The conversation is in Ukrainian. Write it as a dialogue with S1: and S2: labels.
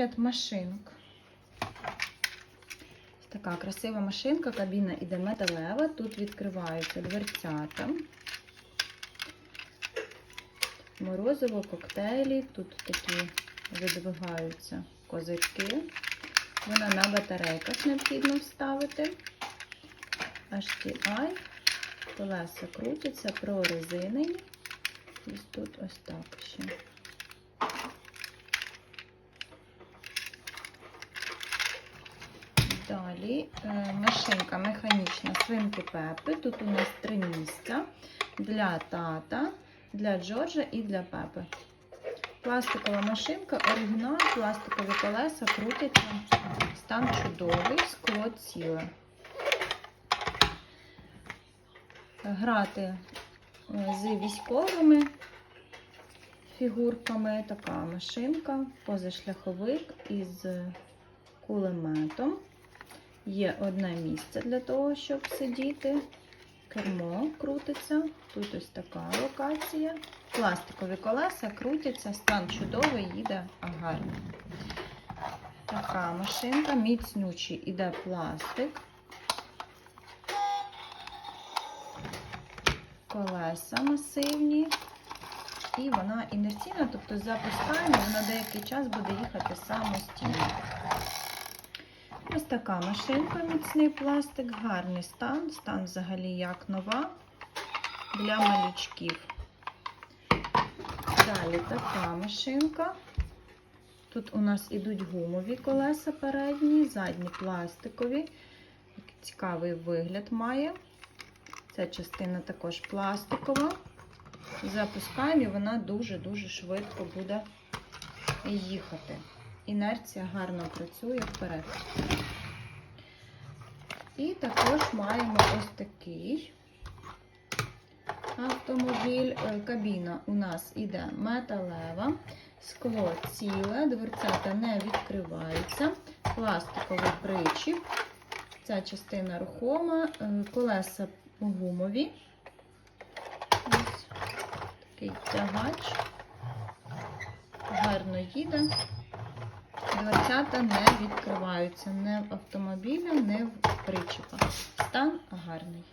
S1: Ряд машинок. Ось Така красива машинка, кабіна іде металева. Тут відкриваються дверцята. Морозиво, коктейлі. Тут такі видвигаються козирки. Вона на батарейках необхідно вставити. HDI. Колеса крутяться, прорезинені. Ось тут ось так ще. Далі е, машинка механічна свинки Пепи. Тут у нас три місця для тата, для Джорджа і для Пепи. Пластикова машинка, оригінал, пластикові колеса крутяться. Стан чудовий, скло ціле. Грати е, з військовими фігурками. Така машинка, позашляховик із кулеметом. Є одне місце для того, щоб сидіти. Кермо крутиться. Тут ось така локація. Пластикові колеса крутяться, стан чудовий, їде гарно. Така машинка, міцнючий іде пластик. Колеса масивні. І вона інерційна, тобто запускаємо, вона деякий час буде їхати самостійно. Ось така машинка, міцний пластик, гарний стан. Стан взагалі як нова для малючків. Далі така машинка. Тут у нас ідуть гумові колеса передні, задні пластикові. Цікавий вигляд має. Ця частина також пластикова. Запускаємо і вона дуже-дуже швидко буде їхати. Інерція гарно працює вперед. І також маємо ось такий автомобіль. Е, Кабіна у нас іде металева, скло ціле, дверцята не відкриваються, пластиковий причіп. Ця частина рухома, е, колеса гумові. Ось такий тягач. Гарно їде. Дверцята не відкриваються ні в автомобілі, ні в причіпах. Стан гарний.